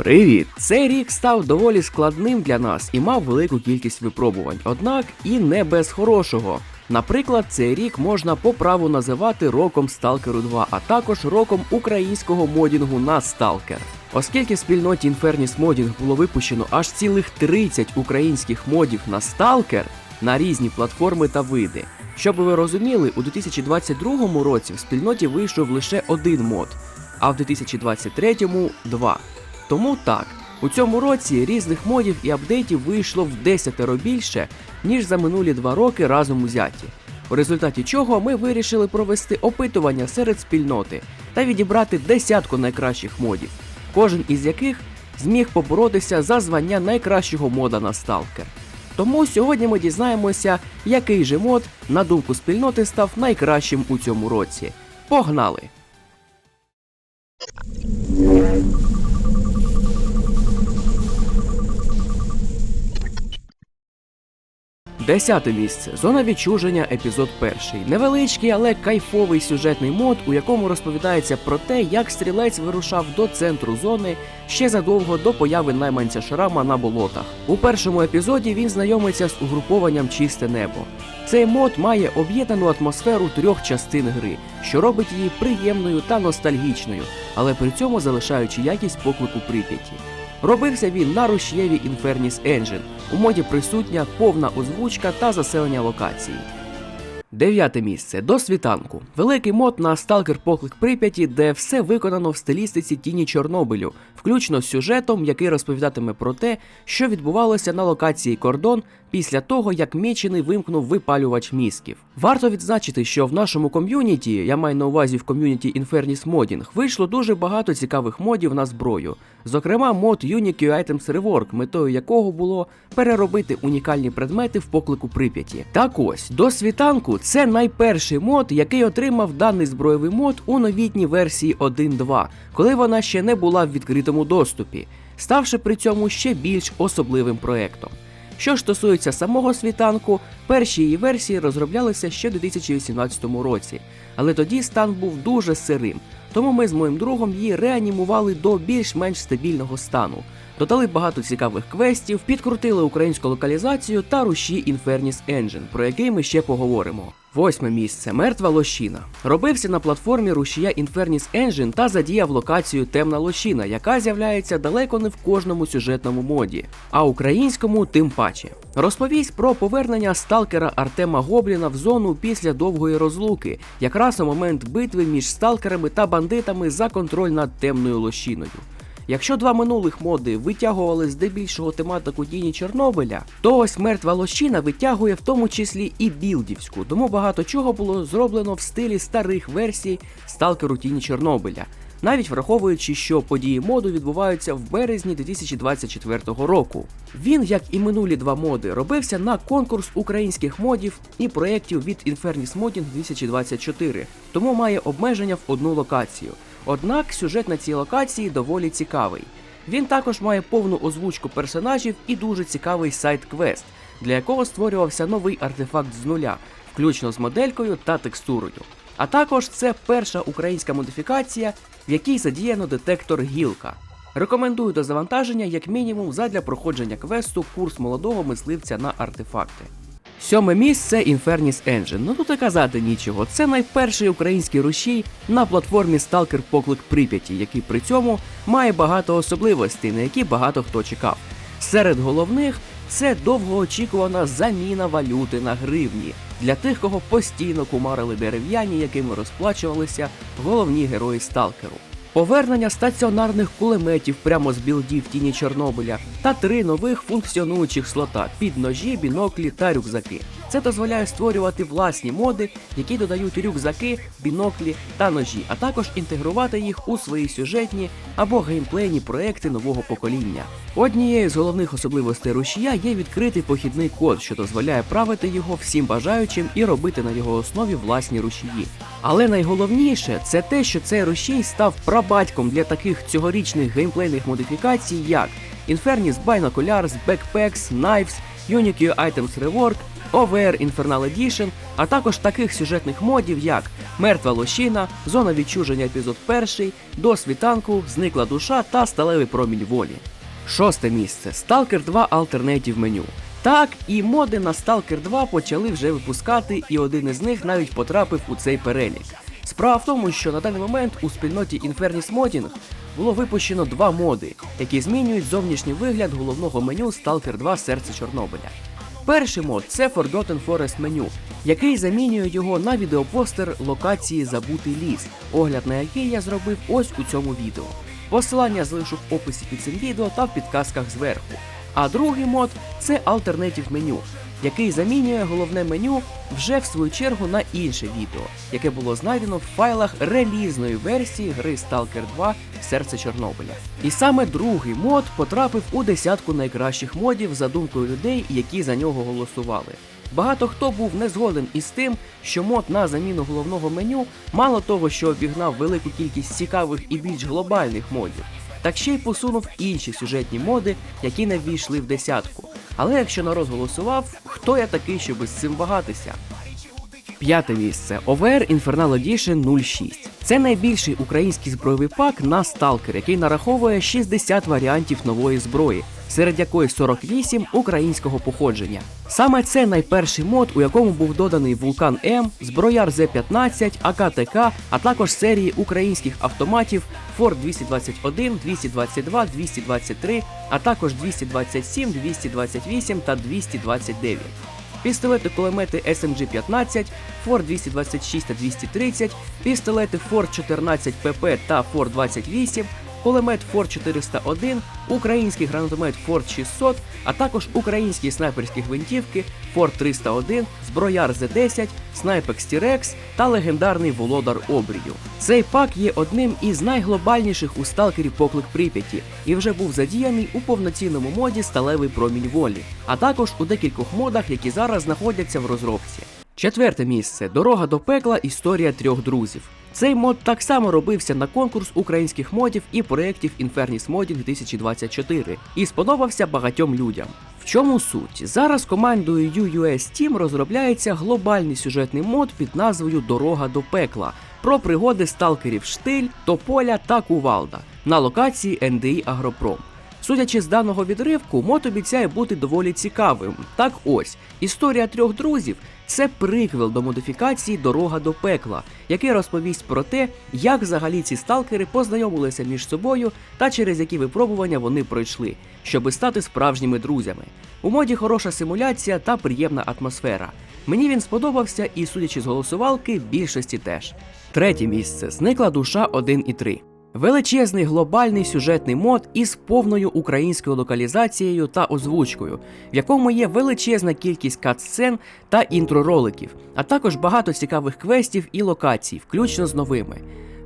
Привіт! Цей рік став доволі складним для нас і мав велику кількість випробувань, однак і не без хорошого. Наприклад, цей рік можна по праву називати роком Stalker 2, а також роком українського модінгу на Stalker. Оскільки в спільноті Infernis Modding було випущено аж цілих 30 українських модів на Stalker на різні платформи та види. Щоб ви розуміли, у 2022 році в спільноті вийшов лише один мод, а в 2023 два. Тому так, у цьому році різних модів і апдейтів вийшло в десятеро більше, ніж за минулі два роки разом узяті. У результаті чого ми вирішили провести опитування серед спільноти та відібрати десятку найкращих модів, кожен із яких зміг поборотися за звання найкращого мода на сталкер. Тому сьогодні ми дізнаємося, який же мод, на думку спільноти, став найкращим у цьому році. Погнали! Десяте місце. Зона відчуження, епізод перший. Невеличкий, але кайфовий сюжетний мод, у якому розповідається про те, як стрілець вирушав до центру зони ще задовго до появи найманця Шрама на болотах. У першому епізоді він знайомиться з угрупованням Чисте небо. Цей мод має об'єднану атмосферу трьох частин гри, що робить її приємною та ностальгічною, але при цьому залишаючи якість поклику Прип'яті. Робився він на рушєві Infernis Engine. У моді присутня повна озвучка та заселення локації. Дев'яте місце до світанку. Великий мод на Stalker Поклик Прип'яті, де все виконано в стилістиці тіні Чорнобилю, включно з сюжетом, який розповідатиме про те, що відбувалося на локації кордон після того, як Мічений вимкнув випалювач мізків. Варто відзначити, що в нашому ком'юніті, я маю на увазі в ком'юніті Infernis Modding, вийшло дуже багато цікавих модів на зброю. Зокрема, мод Unique Items Rework, метою якого було переробити унікальні предмети в поклику Прип'яті. Так ось, до світанку це найперший мод, який отримав даний збройовий мод у новітній версії 1.2, коли вона ще не була в відкритому доступі, ставши при цьому ще більш особливим проектом. Що стосується самого світанку, перші її версії розроблялися ще у 2018 році, але тоді стан був дуже сирим, тому ми з моїм другом її реанімували до більш-менш стабільного стану. Додали багато цікавих квестів, підкрутили українську локалізацію та руші Infernis Engine, про який ми ще поговоримо. Восьме місце мертва лощина. Робився на платформі рушія Infernis Engine та задіяв локацію Темна лощина, яка з'являється далеко не в кожному сюжетному моді, а українському тим паче. Розповість про повернення сталкера Артема Гобліна в зону після довгої розлуки, якраз у момент битви між сталкерами та бандитами за контроль над темною лощиною. Якщо два минулих моди витягували здебільшого тематику тіні Чорнобиля, то ось мертва лощина витягує в тому числі і білдівську, тому багато чого було зроблено в стилі старих версій сталкеру тіні Чорнобиля, навіть враховуючи, що події моду відбуваються в березні 2024 року. Він, як і минулі два моди, робився на конкурс українських модів і проєктів від Infernis Modding 2024, тому має обмеження в одну локацію. Однак сюжет на цій локації доволі цікавий. Він також має повну озвучку персонажів і дуже цікавий сайт-квест, для якого створювався новий артефакт з нуля, включно з моделькою та текстурою. А також це перша українська модифікація, в якій задіяно детектор гілка. Рекомендую до завантаження як мінімум задля проходження квесту курс молодого мисливця на артефакти. Сьоме місце Infernis Engine. Ну тут і казати нічого. Це найперший український рушій на платформі Stalker Поклик Прип'яті, який при цьому має багато особливостей, на які багато хто чекав. Серед головних це довгоочікувана заміна валюти на гривні для тих, кого постійно кумарили дерев'яні, якими розплачувалися головні герої Сталкеру. Повернення стаціонарних кулеметів прямо з білдів тіні Чорнобиля та три нових функціонуючих слота під ножі, біноклі та рюкзаки. Це дозволяє створювати власні моди, які додають рюкзаки, біноклі та ножі, а також інтегрувати їх у свої сюжетні або геймплейні проекти нового покоління. Однією з головних особливостей рушія є відкритий похідний код, що дозволяє правити його всім бажаючим і робити на його основі власні рушії. Але найголовніше це те, що цей рушій став прабатьком для таких цьогорічних геймплейних модифікацій, як Infernis Binoculars, Backpacks, Knives, Unique Items Rework OVR Infernal Edition, а також таких сюжетних модів, як Мертва лощина, Зона відчуження епізод 1, До світанку, Зникла душа та Сталевий промінь волі. Шосте місце Stalker 2 Alternative Menu. Так, і моди на Stalker 2 почали вже випускати, і один із них навіть потрапив у цей перелік. Справа в тому, що на даний момент у спільноті Infernus Modding було випущено два моди, які змінюють зовнішній вигляд головного меню Stalker 2 Серце Чорнобиля. Перший мод це Forgotten Forest Menu, який замінює його на відеопостер локації Забутий ліс, огляд на який я зробив ось у цьому відео. Посилання залишу в описі під цим відео та в підказках зверху. А другий мод це Alternative Menu, який замінює головне меню вже в свою чергу на інше відео, яке було знайдено в файлах релізної версії гри Stalker 2 Серце Чорнобиля. І саме другий мод потрапив у десятку найкращих модів за думкою людей, які за нього голосували. Багато хто був не згоден із тим, що мод на заміну головного меню мало того, що обігнав велику кількість цікавих і більш глобальних модів, так ще й посунув інші сюжетні моди, які не ввійшли в десятку. Але якщо народ голосував, хто я такий, щоб з цим вагатися? П'яте місце OVR Infernal Edition 06. Це найбільший український збройовий пак на сталкер, який нараховує 60 варіантів нової зброї, серед якої 48 українського походження. Саме це найперший мод, у якому був доданий Вулкан М, зброяр З-15, АКТК, а також серії українських автоматів Форд 221, 222, 223, а також 227, 228 та 229. Пістолети кулемети SMG-15, Фор 226 та 230, пістолети Фор 14 ПП та Фор 28, кулемет Фор 401, український гранатомет Фор 600, а також українські снайперські гвинтівки Фор 301, зброяр З-10, снайпекс Тірекс та легендарний володар обрію. Цей пак є одним із найглобальніших у сталкерів поклик Прип'яті і вже був задіяний у повноцінному моді Сталевий промінь волі, а також у декількох модах, які зараз знаходяться в розробці. Четверте місце дорога до пекла. Історія трьох друзів. Цей мод так само робився на конкурс українських модів і проєктів Infernus Modding 2024 і сподобався багатьом людям. В чому суть? Зараз командою UUS Team розробляється глобальний сюжетний мод під назвою Дорога до пекла про пригоди сталкерів Штиль, Тополя та Кувалда на локації NDI Агропром. Судячи з даного відривку, мод обіцяє бути доволі цікавим. Так ось, історія трьох друзів це приквел до модифікації Дорога до пекла, який розповість про те, як взагалі ці сталкери познайомилися між собою та через які випробування вони пройшли, щоби стати справжніми друзями. У моді хороша симуляція та приємна атмосфера. Мені він сподобався, і, судячи з голосувалки, більшості теж. Третє місце зникла душа 1 і 3. Величезний глобальний сюжетний мод із повною українською локалізацією та озвучкою, в якому є величезна кількість кат-сцен та інтророликів, а також багато цікавих квестів і локацій, включно з новими.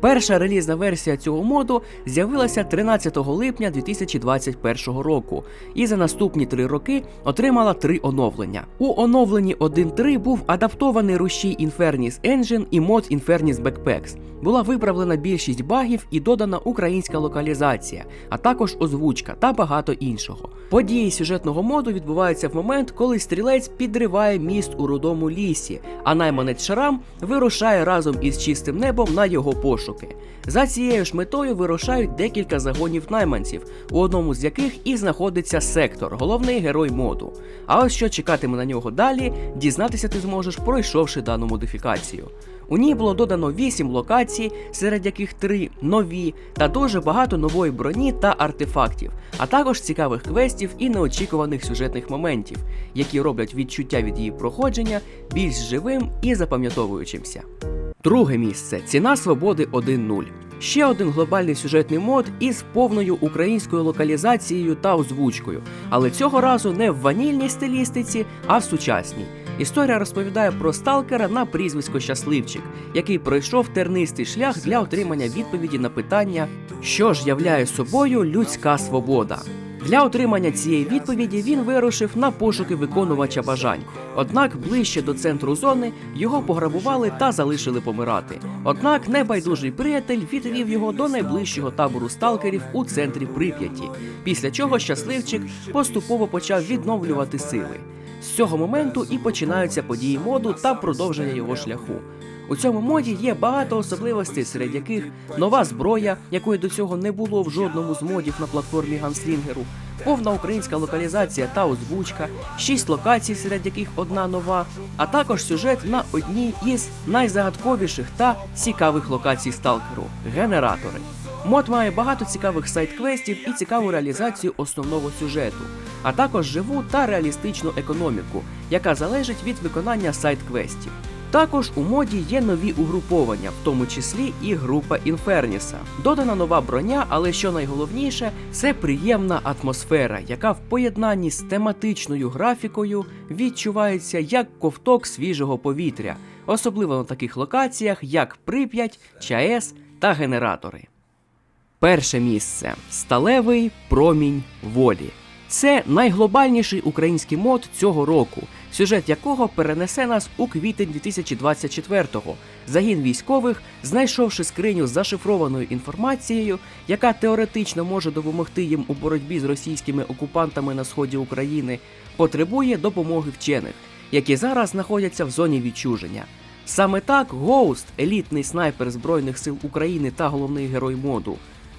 Перша релізна версія цього моду з'явилася 13 липня 2021 року, і за наступні три роки отримала три оновлення. У оновленні 1.3 був адаптований рушій Infernus Engine і мод Infernus Backpacks. Була виправлена більшість багів і додана українська локалізація, а також озвучка та багато іншого. Події сюжетного моду відбуваються в момент, коли стрілець підриває міст у рудому лісі, а найманець Шарам вирушає разом із чистим небом на його пошуки. За цією ж метою вирушають декілька загонів найманців, у одному з яких і знаходиться сектор, головний герой моду. А ось що чекатиме на нього далі, дізнатися ти зможеш, пройшовши дану модифікацію. У ній було додано 8 локацій, серед яких 3 нові, та дуже багато нової броні та артефактів, а також цікавих квестів і неочікуваних сюжетних моментів, які роблять відчуття від її проходження більш живим і запам'ятовуючимся. Друге місце ціна свободи 1.0. Ще один глобальний сюжетний мод із повною українською локалізацією та озвучкою, але цього разу не в ванільній стилістиці, а в сучасній. Історія розповідає про сталкера на прізвисько Щасливчик, який пройшов тернистий шлях для отримання відповіді на питання, що ж являє собою людська свобода. Для отримання цієї відповіді він вирушив на пошуки виконувача бажань. Однак ближче до центру зони його пограбували та залишили помирати. Однак небайдужий приятель відвів його до найближчого табору сталкерів у центрі Прип'яті, після чого щасливчик поступово почав відновлювати сили. З цього моменту і починаються події моду та продовження його шляху. У цьому моді є багато особливостей, серед яких нова зброя, якої до цього не було в жодному з модів на платформі Ганслінгеру, повна українська локалізація та озвучка, шість локацій, серед яких одна нова, а також сюжет на одній із найзагадковіших та цікавих локацій сталкеру генератори. Мод має багато цікавих сайт-квестів і цікаву реалізацію основного сюжету, а також живу та реалістичну економіку, яка залежить від виконання сайт-квестів. Також у моді є нові угруповання, в тому числі і група Інферніса. Додана нова броня, але що найголовніше, це приємна атмосфера, яка в поєднанні з тематичною графікою відчувається як ковток свіжого повітря, особливо на таких локаціях, як Прип'ять, ЧАЕС та генератори. Перше місце сталевий промінь волі. Це найглобальніший український мод цього року, сюжет якого перенесе нас у квітень 2024-го. Загін військових, знайшовши скриню з зашифрованою інформацією, яка теоретично може допомогти їм у боротьбі з російськими окупантами на сході України, потребує допомоги вчених, які зараз знаходяться в зоні відчуження. Саме так Гоуст, елітний снайпер Збройних сил України та головний герой моду,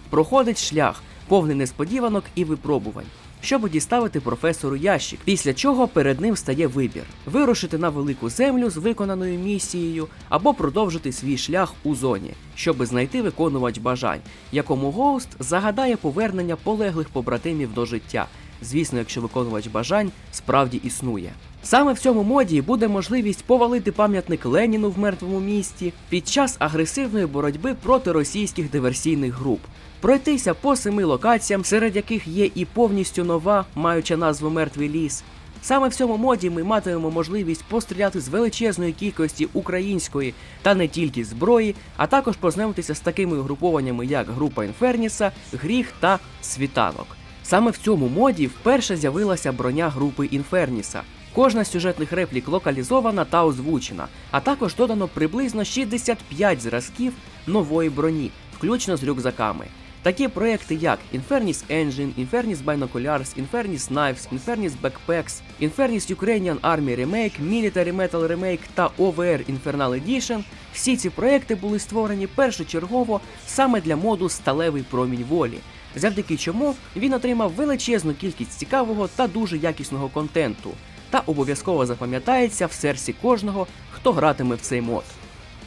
проходить шлях, повний несподіванок і випробувань, щоб діставити професору ящик, після чого перед ним стає вибір: вирушити на велику землю з виконаною місією або продовжити свій шлях у зоні, щоб знайти виконувач бажань, якому Гоуст загадає повернення полеглих побратимів до життя. Звісно, якщо виконувач бажань справді існує. Саме в цьому моді буде можливість повалити пам'ятник Леніну в мертвому місті під час агресивної боротьби проти російських диверсійних груп, пройтися по семи локаціям, серед яких є і повністю нова, маюча назву Мертвий ліс. Саме в цьому моді ми матимемо можливість постріляти з величезної кількості української та не тільки зброї, а також познайомитися з такими угрупованнями, як група Інферніса, Гріх та Світанок. Саме в цьому моді вперше з'явилася броня групи Інферніса. Кожна з сюжетних реплік локалізована та озвучена, а також додано приблизно 65 зразків нової броні, включно з рюкзаками. Такі проекти, як Infernis Engine, Infernis Binoculars, Infernis Knives, Infernis Backpacks, Infernis Ukrainian Army Remake, Military Metal Remake та OVR Infernal Edition, всі ці проекти були створені першочергово саме для моду Сталевий промінь волі, завдяки чому він отримав величезну кількість цікавого та дуже якісного контенту, та обов'язково запам'ятається в серці кожного, хто гратиме в цей мод.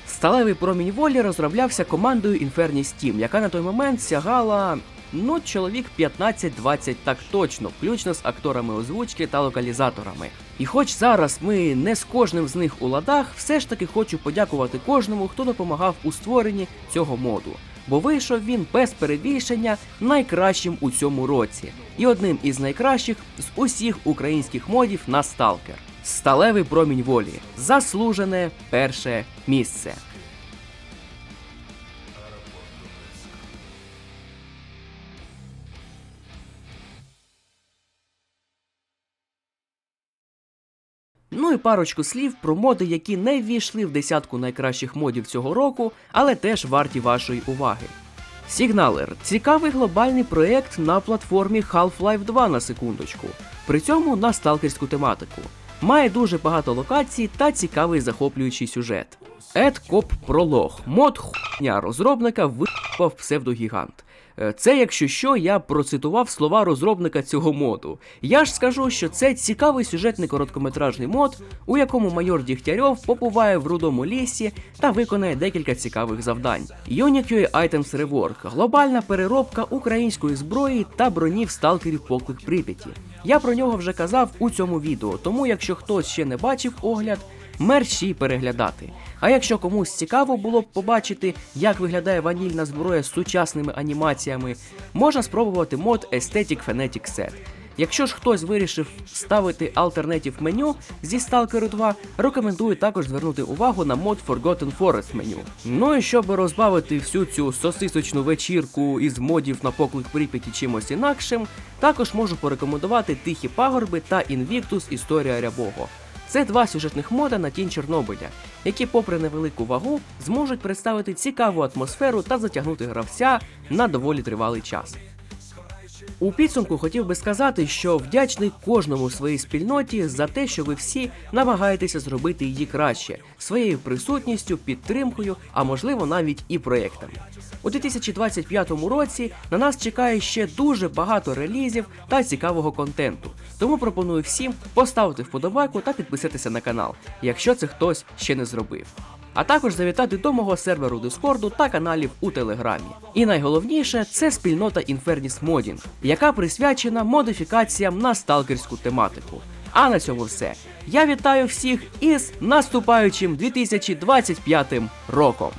Сталевий промінь волі розроблявся командою Infernis Team, яка на той момент сягала ну чоловік 15-20 так точно, включно з акторами озвучки та локалізаторами. І хоч зараз ми не з кожним з них у ладах, все ж таки хочу подякувати кожному, хто допомагав у створенні цього моду. Бо вийшов він без перебільшення найкращим у цьому році, і одним із найкращих з усіх українських модів на сталкер. Сталевий промінь волі. Заслужене перше місце. Ну і парочку слів про моди, які не ввійшли в десятку найкращих модів цього року, але теж варті вашої уваги. Сігналер цікавий глобальний проєкт на платформі Half-Life 2 на секундочку, при цьому на сталкерську тематику. Має дуже багато локацій та цікавий захоплюючий сюжет. Едкоп Пролог. Мод хуйня розробника випав псевдогігант. Е, Це, якщо що, я процитував слова розробника цього моду. Я ж скажу, що це цікавий сюжетний короткометражний мод, у якому майор Дігтярьов побуває в рудому лісі та виконає декілька цікавих завдань. Unique Items Rework – глобальна переробка української зброї та бронів сталкерів поклик Прип'яті. Я про нього вже казав у цьому відео, тому якщо хтось ще не бачив огляд, мерщій переглядати. А якщо комусь цікаво було б побачити, як виглядає ванільна зброя з сучасними анімаціями, можна спробувати мод Aesthetic Fanatic Set. Якщо ж хтось вирішив ставити альтернатив меню зі Stalker 2, рекомендую також звернути увагу на мод Forgotten Forest меню. Ну і щоб розбавити всю цю сосисочну вечірку із модів на поклик Прип'яті чимось інакшим, також можу порекомендувати Тихі пагорби та Invictus Історія Рябого. Це два сюжетних мода на тінь Чорнобиля, які, попри невелику вагу, зможуть представити цікаву атмосферу та затягнути гравця на доволі тривалий час. У підсумку хотів би сказати, що вдячний кожному своїй спільноті за те, що ви всі намагаєтеся зробити її краще своєю присутністю, підтримкою, а можливо навіть і проєктами. У 2025 році на нас чекає ще дуже багато релізів та цікавого контенту. Тому пропоную всім поставити вподобайку та підписатися на канал, якщо це хтось ще не зробив. А також завітати до мого серверу Дискорду та каналів у Телеграмі. І найголовніше це спільнота Infernis Modding, яка присвячена модифікаціям на сталкерську тематику. А на цьому все. Я вітаю всіх із наступаючим 2025 роком.